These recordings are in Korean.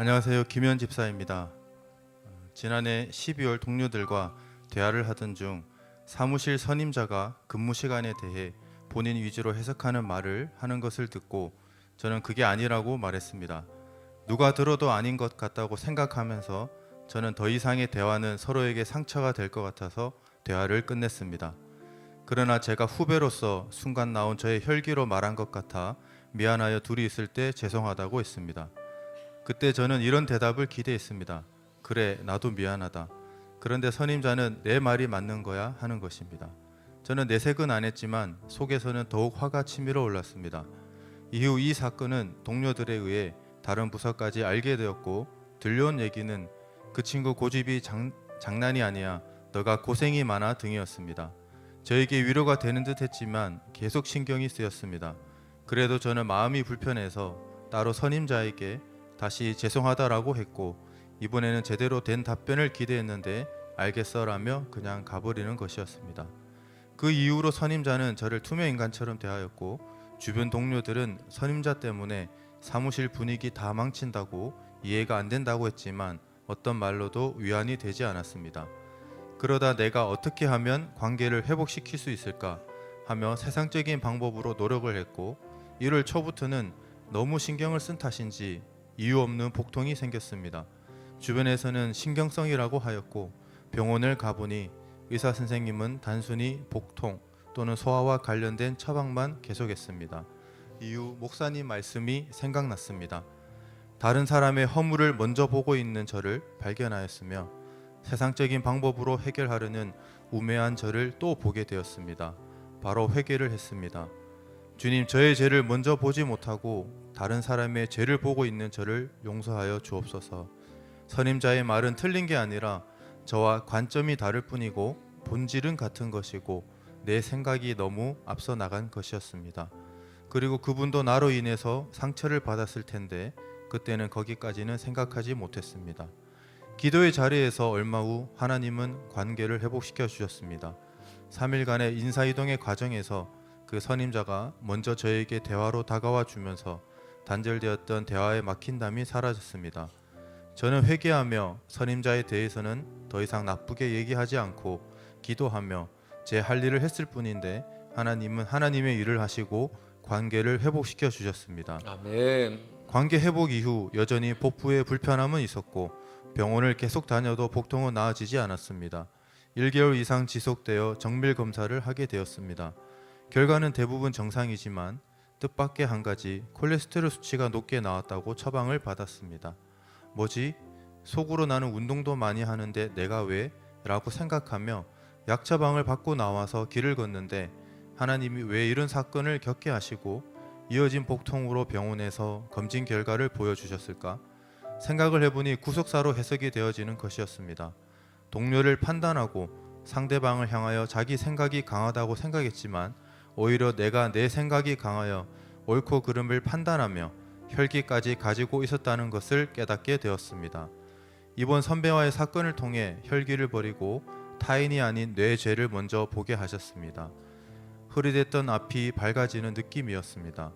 안녕하세요. 김현 집사입니다. 어, 지난해 12월 동료들과 대화를 하던 중 사무실 선임자가 근무 시간에 대해 본인 위주로 해석하는 말을 하는 것을 듣고 저는 그게 아니라고 말했습니다. 누가 들어도 아닌 것 같다고 생각하면서 저는 더 이상의 대화는 서로에게 상처가 될 것 같아서 대화를 끝냈습니다. 그러나 제가 후배로서 순간 나온 저의 혈기로 말한 것 같아 미안하여 둘이 있을 때 죄송하다고 했습니다. 그때 저는 이런 대답을 기대했습니다. 그래, 나도 미안하다. 그런데 선임자는 내 말이 맞는 거야 하는 것입니다. 저는 내색은 안 했지만 속에서는 더욱 화가 치밀어 올랐습니다. 이후 이 사건은 동료들에 의해 다른 부서까지 알게 되었고 들려온 얘기는 그 친구 고집이 장, 장난이 아니야 너가 고생이 많아 등이었습니다. 저에게 위로가 되는 듯 했지만 계속 신경이 쓰였습니다. 그래도 저는 마음이 불편해서 따로 선임자에게 다시 죄송하다라고 했고 이번에는 제대로 된 답변을 기대했는데 알겠어라며 그냥 가버리는 것이었습니다. 그 이후로 선임자는 저를 투명 인간처럼 대하였고 주변 동료들은 선임자 때문에 사무실 분위기 다 망친다고 이해가 안 된다고 했지만 어떤 말로도 위안이 되지 않았습니다. 그러다 내가 어떻게 하면 관계를 회복시킬 수 있을까 하며 세상적인 방법으로 노력을 했고 1월 초부터는 너무 신경을 쓴 탓인지 이유 없는 복통이 생겼습니다. 주변에서는 신경성이라고 하였고 병원을 가보니 의사 선생님은 단순히 복통 또는 소화와 관련된 처방만 계속했습니다. 이후 목사님 말씀이 생각났습니다. 다른 사람의 허물을 먼저 보고 있는 저를 발견하였으며 세상적인 방법으로 해결하려는 우매한 저를 또 보게 되었습니다. 바로 회개를 했습니다. 주님, 저의 죄를 먼저 보지 못하고 다른 사람의 죄를 보고 있는 저를 용서하여 주옵소서. 선임자의 말은 틀린 게 아니라 저와 관점이 다를 뿐이고 본질은 같은 것이고 내 생각이 너무 앞서 나간 것이었습니다. 그리고 그분도 나로 인해서 상처를 받았을 텐데 그때는 거기까지는 생각하지 못했습니다. 기도의 자리에서 얼마 후 하나님은 관계를 회복시켜 주셨습니다. 3일간의 인사이동의 과정에서 그 선임자가 먼저 저에게 대화로 다가와 주면서 단절되었던 대화의 막힌담이 사라졌습니다. 저는 회개하며 선임자에 대해서는 더 이상 나쁘게 얘기하지 않고 기도하며 제 할 일을 했을 뿐인데 하나님은 하나님의 일을 하시고 관계를 회복시켜 주셨습니다. 아멘. 관계 회복 이후 여전히 복부에 불편함은 있었고 병원을 계속 다녀도 복통은 나아지지 않았습니다. 1개월 이상 지속되어 정밀 검사를 하게 되었습니다. 결과는 대부분 정상이지만 뜻밖의 한 가지 콜레스테롤 수치가 높게 나왔다고 처방을 받았습니다. 뭐지? 속으로 나는 운동도 많이 하는데 내가 왜? 라고 생각하며 약 처방을 받고 나와서 길을 걷는데 하나님이 왜 이런 사건을 겪게 하시고 이어진 복통으로 병원에서 검진 결과를 보여주셨을까? 생각을 해보니 구속사로 해석이 되어지는 것이었습니다. 동료를 판단하고 상대방을 향하여 자기 생각이 강하다고 생각했지만 오히려 내가 내 생각이 강하여 옳고 그름을 판단하며 혈기까지 가지고 있었다는 것을 깨닫게 되었습니다. 이번 선배와의 사건을 통해 혈기를 버리고 타인이 아닌 내 죄를 먼저 보게 하셨습니다. 흐릿했던 앞이 밝아지는 느낌이었습니다.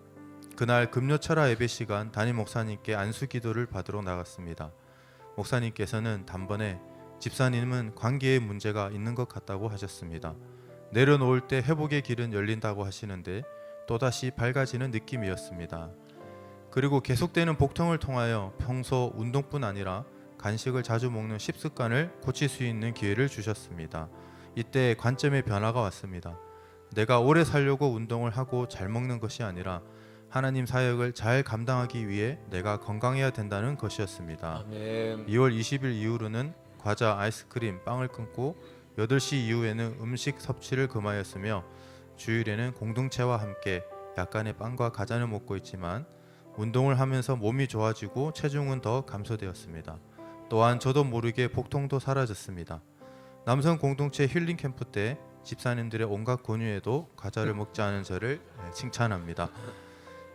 그날 금요철화 예배 시간 담임 목사님께 안수 기도를 받으러 나갔습니다. 목사님께서는 단번에 집사님은 관계에 문제가 있는 것 같다고 하셨습니다. 내려놓을 때 회복의 길은 열린다고 하시는데 또다시 밝아지는 느낌이었습니다. 그리고 계속되는 복통을 통하여 평소 운동뿐 아니라 간식을 자주 먹는 식습관을 고칠 수 있는 기회를 주셨습니다. 이때 관점의 변화가 왔습니다. 내가 오래 살려고 운동을 하고 잘 먹는 것이 아니라 하나님 사역을 잘 감당하기 위해 내가 건강해야 된다는 것이었습니다. 아멘. 2월 20일 이후로는 과자, 아이스크림, 빵을 끊고 8시 이후에는 음식 섭취를 금하였으며 주일에는 공동체와 함께 약간의 빵과 과자를 먹고 있지만 운동을 하면서 몸이 좋아지고 체중은 더 감소되었습니다. 또한 저도 모르게 복통도 사라졌습니다. 남성 공동체 힐링 캠프 때 집사님들의 온갖 권유에도 과자를 먹지 않은 저를 네, 칭찬합니다.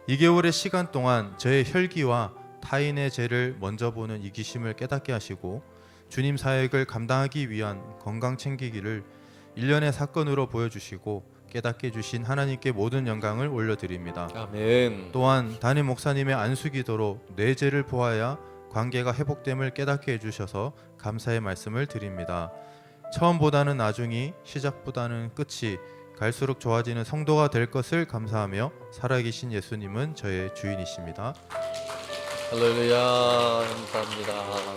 2개월의 시간 동안 저의 혈기와 타인의 죄를 먼저 보는 이기심을 깨닫게 하시고 주님 사역을 감당하기 위한 건강 챙기기를 일련의 사건으로 보여주시고 깨닫게 주신 하나님께 모든 영광을 올려드립니다. 아멘. 또한 담임 목사님의 안수 기도로 내 죄를 보아야 관계가 회복됨을 깨닫게 해주셔서 감사의 말씀을 드립니다. 처음보다는 나중이 시작보다는 끝이 갈수록 좋아지는 성도가 될 것을 감사하며 살아계신 예수님은 저의 주인이십니다. 할렐루야 감사합니다.